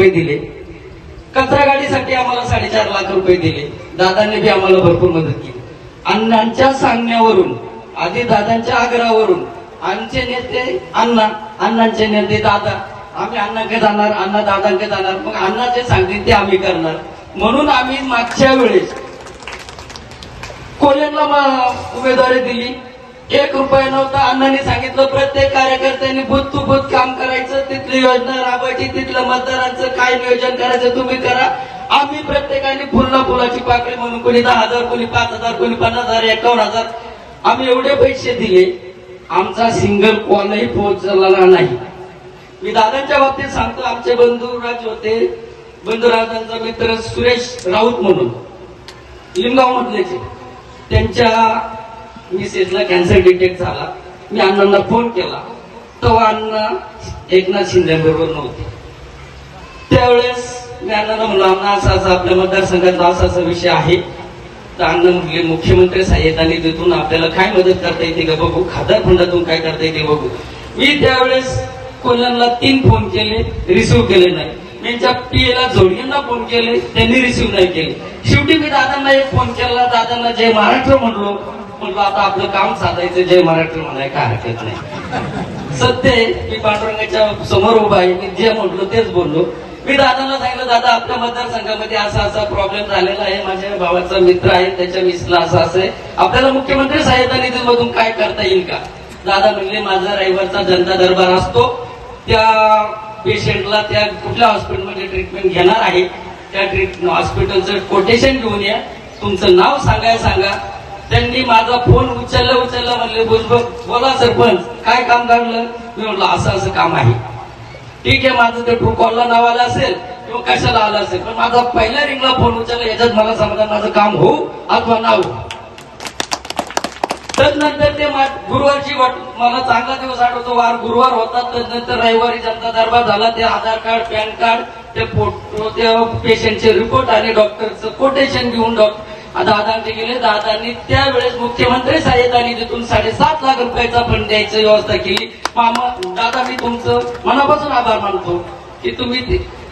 रुपये दिले. कचरा गाडीसाठी आम्हाला साडेचार लाख रुपये दिले. दादांनी बी आम्हाला भरपूर मदत केली. अण्णांच्या सांगण्यावरून आधी दादांच्या आग्रहावरून आमचे नेते अण्णा अण्णांचे नेते दादा आम्ही अण्णांकडे जाणार अण्णा दादांकडे जाणार मग अण्णा जे सांगतील ते आम्ही करणार. म्हणून आम्ही मागच्या वेळेस कोल्यांना उमेदवारी दिली. एक रुपया नव्हता. अण्णांनी सांगितलं प्रत्येक कार्यकर्त्यांनी बुथ टू काम करायचं तिथली योजना राबवायची तिथलं मतदारांचं काय नियोजन करायचं तुम्ही करा. आम्ही प्रत्येकाने फुलना फुलाची पाकळी म्हणून कोणी दहा हजार कोणी पाच हजार कोणी पन्नास हजार एकावन्न हजार. आम्ही एवढे पैसे दिले आमचा सिंगल कॉलही पोहोचला नाही. मी दादांच्या बाबतीत सांगतो आमचे बंधुराज होते. बंधुराजांचा मित्र सुरेश राऊत म्हणून लिंगाव मधलेचे त्यांच्या मिसेसला कॅन्सर डिटेक्ट झाला. मी अण्णांना फोन केला. तेव्हा एकनाथ शिंदे बरोबर नव्हते. त्यावेळेस मी अण्णांना म्हणलं अण्णा असा असा आपल्या मतदारसंघातला असा असा विषय आहे. तर अण्णा म्हटले मुख्यमंत्री सहाय्यता निधीतून आपल्याला काय मदत करता येते का बघू? खासदार फंडातून काय करता येते बघू? मी त्यावेळेस कोल्ह्यांना तीन फोन केले रिसिव्ह केले नाही. मी पीएला जोडींना फोन केले त्यांनी रिसिव्ह नाही केले. शेवटी मी दादांना एक फोन केला. दादांना जय महाराष्ट्र म्हणलो. म्हणलो आता आपलं काम साधायचं जय महाराष्ट्र म्हणाय काय हरकत नाही. सत्य मी पांडुरंगाच्या समोर उभा आहे मी जे म्हटलो तेच बोललो. मी दादाला सांगितलं दादा आपल्या मतदारसंघामध्ये असा असा प्रॉब्लेम झालेला आहे. माझ्या भावाचा मित्र आहे त्याच्या मिसला असा असं आहे. आपल्याला मुख्यमंत्री सहायता निधीमधून काय करता येईल का? दादा म्हणले माझा रविवारचा जनता दरबार असतो. त्या पेशंटला त्या कुठल्या हॉस्पिटलमध्ये ट्रीटमेंट घेणार आहे? त्या ट्रीट हॉस्पिटलचं कोटेशन घेऊन या. तुमचं नाव सांगाय सांगा. त्यांनी माझा फोन उचलला उचलला म्हणले भुजबळ बोला सरपंच काय काम काढलं मी म्हटलं असं असं काम आहे. ठीक आहे माझं ते ट्रू कॉलला नाव आलं असेल किंवा कशाला आलं असेल? पण माझा पहिल्या रिंगला फोन उचलला याच्यात मला समाधान माझं काम होऊ अथवा ना होऊ. तदनंतर ते गुरुवारची वाट मला चांगला दिवस आठवतो वार गुरुवार होता तदनंतर रविवारी जनता दरबार झाला ते आधार कार्ड पॅन कार्ड ते फोटो त्या पेशंटचे रिपोर्ट आणि डॉक्टरचं कोटेशन घेऊन डॉक्टर दादांचे गेले. दादांनी त्यावेळेस मुख्यमंत्री सहाय्यता निधीतून साडेसात लाख रुपयाचा फंड द्यायची व्यवस्था केली. मामा दादा मी तुमचं मनापासून आभार मानतो की तुम्ही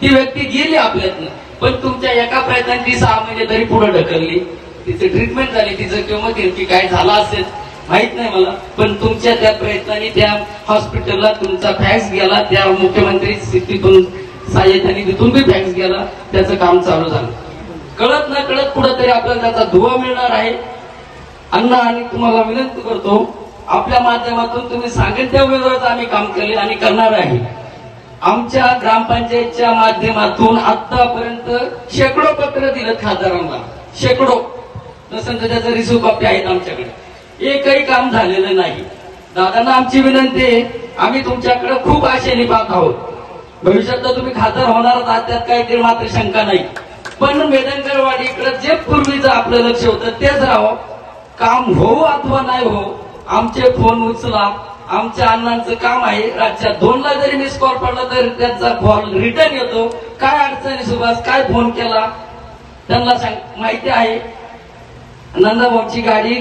ती व्यक्ती गेली आपल्यातनं पण तुमच्या एका प्रयत्नाने ती सहा महिने तरी पुढे ढकलली. तिचं ट्रीटमेंट झाली तिचं किंवा नेमकी काय झालं असेल माहीत नाही मला पण तुमच्या त्या प्रयत्नाने त्या हॉस्पिटलला तुमचा फॅक्स गेला त्या मुख्यमंत्री तिथून सहाय्यता निधीतून बी फॅक्स गेला त्याचं काम चालू झालं. कळत ना कळत कुठंतरी आपल्याला त्याचा धुवा मिळणार आहे. अण्णा आणि तुम्हाला विनंती करतो आपल्या माध्यमातून तुम्ही सांगेल त्या वेळेवरच आम्ही काम केले आणि करणार आहे. आमच्या ग्रामपंचायतच्या माध्यमातून आतापर्यंत शेकडो पत्र दिलं खासदारांना. शेकडो. नसेल तर त्याचं रिसिव्ह कॉपी आहेत आमच्याकडे. एकही काम झालेलं नाही. दादांना आमची विनंती आहे. आम्ही तुमच्याकडे खूप आशेने पाहत आहोत. भविष्यात तुम्ही खासदार होणार आहात त्यात काही मात्र शंका नाही. पण मेदनगरवाडीकडे जे पूर्वीचं आपलं लक्ष होतं तेच राहावं काम हो अथवा नाही हो आमचे फोन उचला. आमच्या अण्णांचं काम आहे रातच्या दोनला जरी मिस कॉल पडला तरी त्यांचा कॉल रिटर्न येतो. काय अडचणी सुभाष काय फोन केला? त्यांना सांग माहिती आहे. नंदाबाबची गाडी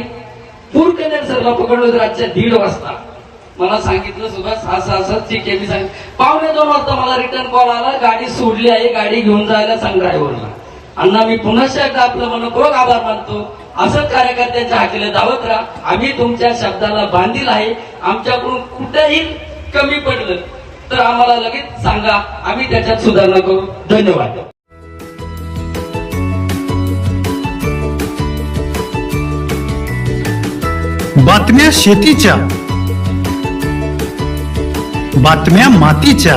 पूरकनेर सरला पकडलो होती रातच्या दीड वाजता. मला सांगितलं सुभाष असं असं ठीक आहे मी सांग. पावणे दोन वाजता मला रिटर्न कॉल आला. गाडी सोडली आहे गाडी घेऊन जायला सांग ड्रायव्हरला अण्णा मी पुन्हा एकदा आपलं मनपूर्वक आभार मानतो. असंच कार्यकर्त्यांच्या हाकेला दावत राहा. आम्ही तुमच्या शब्दाला बांधील आहे. आमच्याकडून कुठेही कमी पडलं तर आम्हाला लगेच सांगा. आम्ही त्याच्यात सुधारणा करू. धन्यवाद. बातम्या शेतीच्या बातम्या मातीच्या.